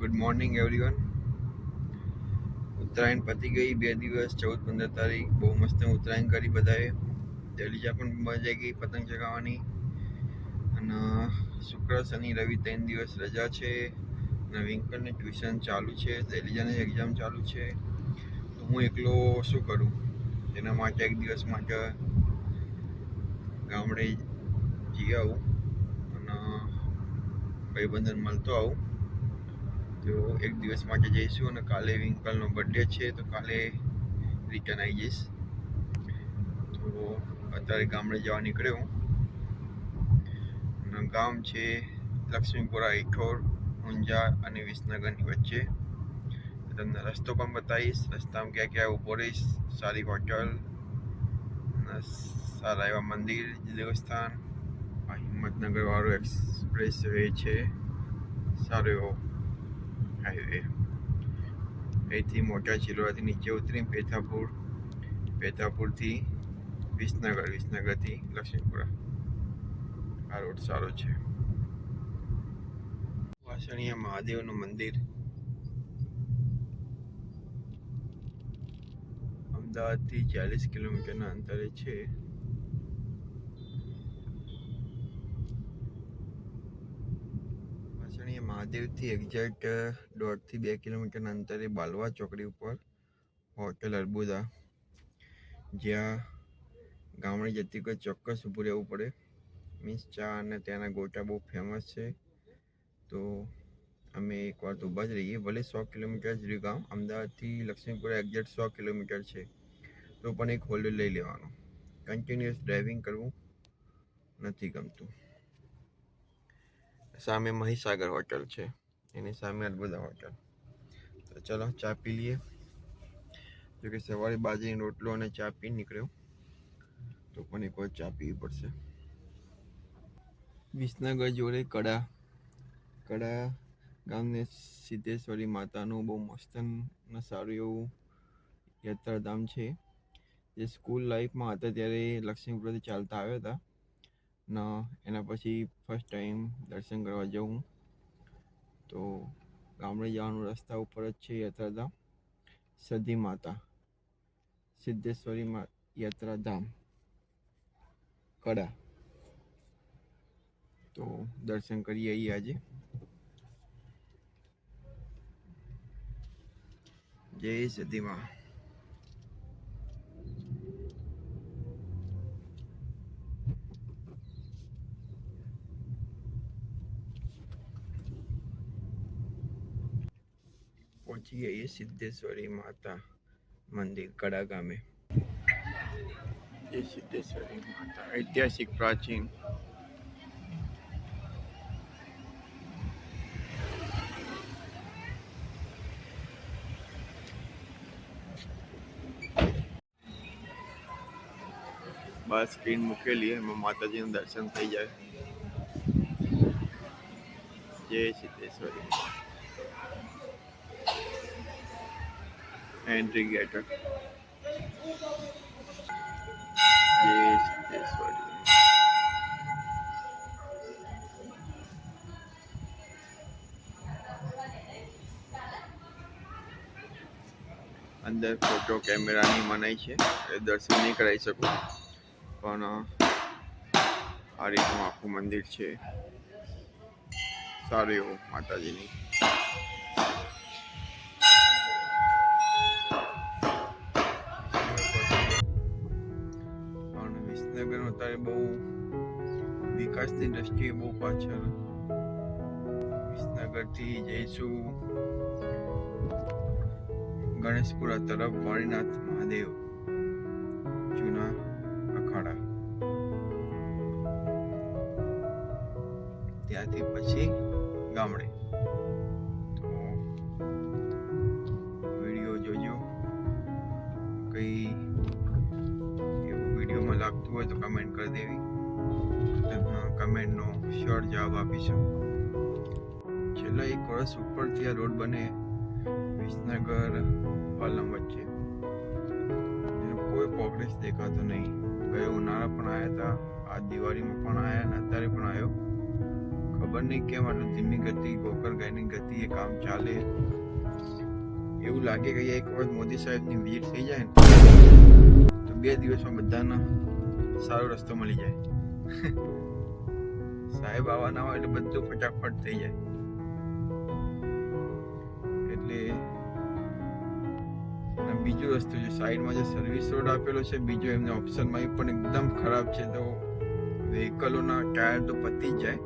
Good morning everyone Uttarayan પતી ગઈ, બે દિવસ, ચૌદ, પંદર તારીખ. બહુ મસ્ત ઉત્તરાયણ કરી બધાએ. દહેલીજા પણ મજા ગઈ, પતંગ ચગાવવાની. અને શુક્ર, શનિ, રવિ ત્રણ દિવસ રજા છે. અને વિંકલને ટ્યુશન ચાલુ છે. દલીજાને એક્ઝામ ચાલુ છે. તો હું એકલો શું કરું? તેના માટે એક દિવસ માટે ગામડે જઈ આવું. અને ભાઈબંધન મળતો આવું. તો એક દિવસ માટે જઈશું અને કાલે વિંકલનો બર્થડે છે, તો કાલે રિટર્ન આવી જઈશ. તો અત્યારે ગામડે જવા નીકળ્યો અને ગામ છે લક્ષ્મીપુરા ઇઠોર ઊંઝા અને વિસનગરની વચ્ચે. તમને રસ્તો પણ બતાવીશ, રસ્તામાં ક્યાં ક્યાં ઊભો રહીશ, સારી હોટલ અને સારા એવા મંદિર, દેવસ્થાન. આ હિંમતનગર વાળો એક્સપ્રેસ વે છે. સારો એવો અહીંથી મોટા ચિલોડાથી નીચે ઉતરી પેથાપુર, પેથાપુરથી વિસનગર, વિસનગરથી લક્ષ્મીપુરા. આ રોડ સારો છે. વાસણીયા મહાદેવનું મંદિર. અમદાવાદથી ચાલીસ કિલોમીટરના અંતરે છે વાસણીયા મહાદેવથી એક્ઝેક્ટ દોઢથી બે કિલોમીટરના અંતરે બાલવા ચોકડી ઉપર હોટેલ અર્બુદા. જ્યાં ગામડે જતી કોઈ ચોક્કસ ઊભું રહેવું પડે. મીન્સ ચા અને ત્યાંના ગોટા બહુ ફેમસ છે. તો અમે એકવાર તો ઊભા જ રહીએ. ભલે સો કિલોમીટર જ રહ્યું ગામ, અમદાવાદથી લક્ષ્મીપુરા એક્ઝેક્ટ સો કિલોમીટર છે. તો પણ એક હોલ્ડ લઈ લેવાનો. કન્ટિન્યુઅસ ડ્રાઇવિંગ કરવું નથી ગમતું. સામે મહીસાગર હોટલ છે. એની સામે અર્બુદા હોટલ. તો ચલો ચા પી લઈએ. જો કે સવારે બાજરીનો રોટલો અને ચા પી નીકળ્યો. તો પણ એક વાર ચા પીવી પડશે. વિસનગર જોડે કડા. કડા ગામને સિદ્ધેશ્વરી માતાનું બહુ મસ્ત અને સારું એવું યાત્રાધામ છે. જે સ્કૂલ લાઈફમાં હતા ત્યારે લક્ષ્મીપુરથી ચાલતા આવ્યા હતા. ને, એના પછી ફર્સ્ટ ટાઈમ દર્શન કરવા જવું. તો ગામડે જવાનું રસ્તા ઉપર જ છે યાત્રાધામ. સદી માતા સિદ્ધેશ્વરીમાં યાત્રાધામ, કડા. તો દર્શન કરી આવીએ આજે. જય સતીમાં પહોંચી ગઈએ સિદ્ધેશ્વરી માતા મંદિર કડા ગામે જય સિદ્ધેશ્વરી માતા ઐતિહાસિક પ્રાચીન બસ સ્ક્રીન મૂકેલી એમાં માતાજીનું દર્શન થઈ જાય જય Siddheshwari entry gate what is અંદર ફોટો કેમેરાની મનાઈ છે. એ દર્શન નહીં કરાવી શકું. પણ આ રીતનું આખું મંદિર છે. સારું એવું માતાજીની. અત્યારે બહુ વિકાસની દ્રષ્ટિએ બહુ પાછળ વિસનગરથી જઈશું ગણેશપુરા તરફ વાણીનાથ મહાદેવ જૂના અખાડા ત્યાંથી પછી ગામડે હોય તો કમેન્ટ કરી દેવી. કમેન્ટનો શ્યોર જવાબ આપીશું. છેલ્લા એક વર્ષ ઉપરથી આ રોડ બને વિસનગર, પાલમ વચ્ચે. કોઈ પ્રોગ્રેસ દેખાતો નહીં. ગયો ઉનાળા પણ આવ્યા હતા આ દિવાળીમાં પણ આવ્યા અને અત્યારે પણ આવ્યો ખબર નહીં કેમ આટલું ધીમી ગતિ, ગોકર ગાયની ગતિ, એ કામ ચાલે. એવું લાગે કે એક વખત મોદી સાહેબની વિઝિટ થઈ જાય ને. તો બે દિવસમાં બધાને સારો રસ્તો મળી જાય. સાહેબ આવવાના હોય એટલે બધું ફટાફટ થઈ જાય. એટલે બીજો રસ્તો છે સાઈડમાં જે સર્વિસ રોડ આપેલો છે, બીજો એમને ઓપ્શનમાં એ પણ એકદમ ખરાબ છે. તો વ્હીકલોના ટાયર તો પતી જ જાય.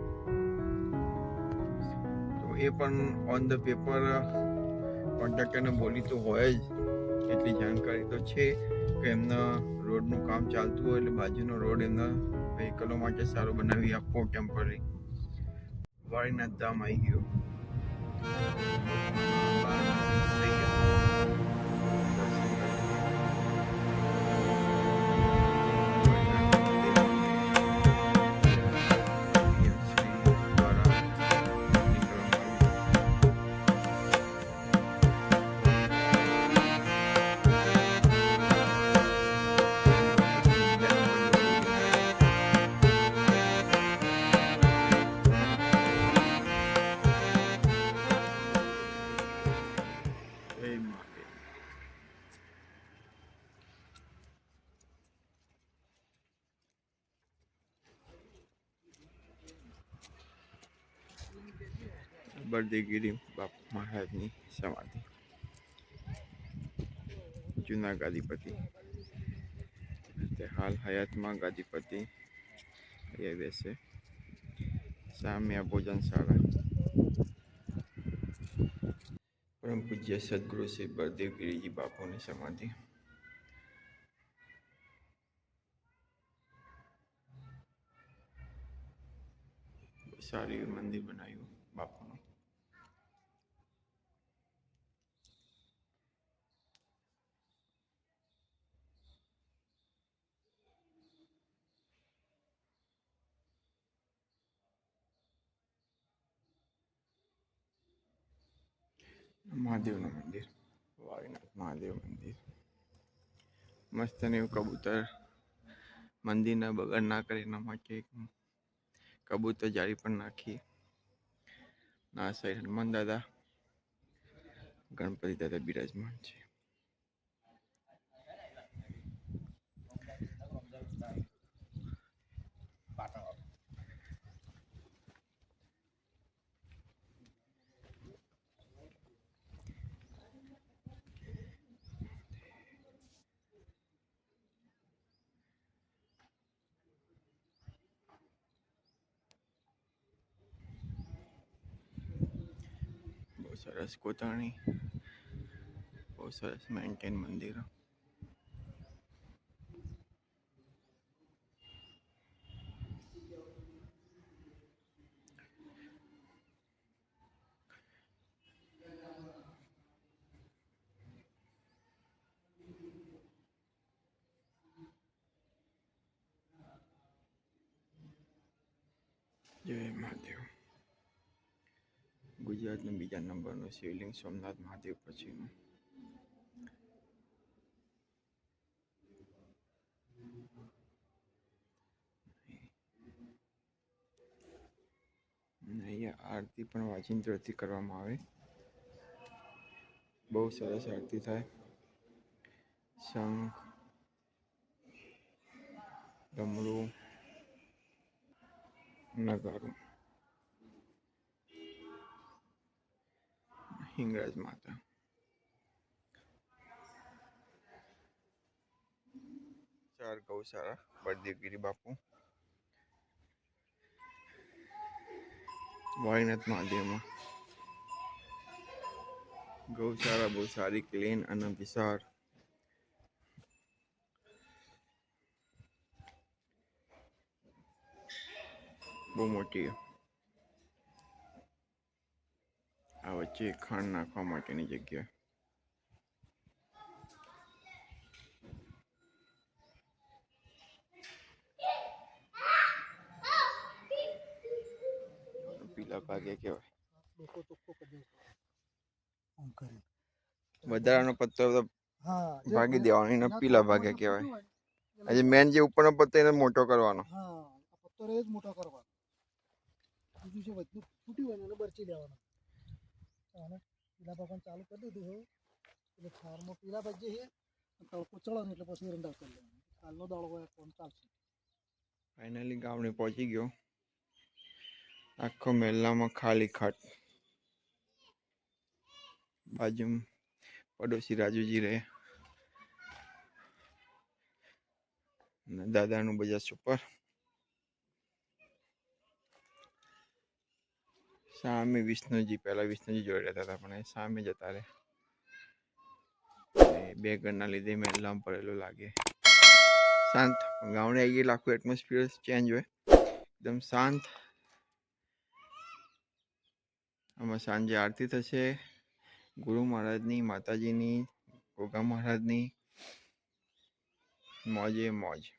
એ પણ ઓન ધ પેપર કોન્ટ્રાક્ટરને બોલી તો હોય જ. એટલી જાણકારી તો છે કે એમના રોડનું કામ ચાલતું હોય એટલે બાજુનો રોડ એમના વ્હીકલો માટે સારો બનાવી આપવો ટેમ્પરરી વાળીનાથ ધામ આવી ગયો. બળદેવગીરી બાપુ મહારાજની સમાધિ જૂના ગાદીપતિ તે હાલ હયાતમાં ગાદીપતિ અહીંયા બેસે સામે આ ભોજનશાળા પરમ પૂજ્ય સદગુરુ શ્રી બળદેવગીરીજી બાપુની સમાધિ બહુ સારું એવું મંદિર બનાવ્યું બાપુનું મહાદેવનું મંદિર. વાળીનાથ મહાદેવ મંદિર. મસ્ત ને એવું કબૂતર મંદિરના બગાડ ના કરે એના માટે કબૂતર જાળી પણ નાખી. ના સાઈડ હનુમાન દાદા, ગણપતિ દાદા બિરાજમાન છે. સરસ કોતરણી બહુ સરસ મેન્ટેન મંદિર. જય મહાદેવ. ગુજરાતનું બીજા નંબરનું શિવલિંગ, સોમનાથ મહાદેવ પછીનું. અહીંયા આરતી પણ વાજિંત્રથી કરવામાં આવે. બહુ સરસ આરતી થાય. શંખ, ડમરું, નગારું. હિંગળાજ માતા ચાર ગૌશાળા બળદેવગીરી બાપુ વાળીનાથ મહાદેવમાં ગૌશાળા બહુ સારી ક્લીન અને વિશાળ બહુ મોટી આ વચ્ચે ખાંડ નાખવા માટેની જગ્યા. પીલા ભાગે કહેવાય. વધારાનો પત્તો ભાગી દેવાનો એને પીલા ભાગે કહેવાય. આજે મેન જે ઉપરનો પત્તો એને મોટો કરવાનો. પત્તો મોટો કરવાનો. બીજું છે વચનું હોય એને બરચી લેવાનું. અને પીલા પાકવાનું ચાલુ કરી દીધું હોય એટલે ખારમાં પીલા ભાજી છે તડકો ચડે એટલે પછી એરંડા કરી લેવાનું. કાલનો દાડો હોય, કોણ ચાલશે? ફાઇનલી ગામડે પહોંચી ગયો. આખો મહેલામાં ખાલી ખાટ. બાજુમાં પડોશી રાજુજી રહે. દાદાનું બજાર સુપર સામે વિષ્ણુજી, પહેલાં વિષ્ણુજી જોડે રહેતા હતા, પણ એ સામે જતા રહે બે ઘરના લીધે મહેલામાં પડેલો લાગે. શાંત. ગામડે આવી ગયેલા આખું એટમોસ્ફિયર ચેન્જ હોય. એકદમ શાંત. આમાં સાંજે આરતી થશે. ગુરુ મહારાજની, માતાજીની, ગોગા મહારાજની. મોજે મોજ.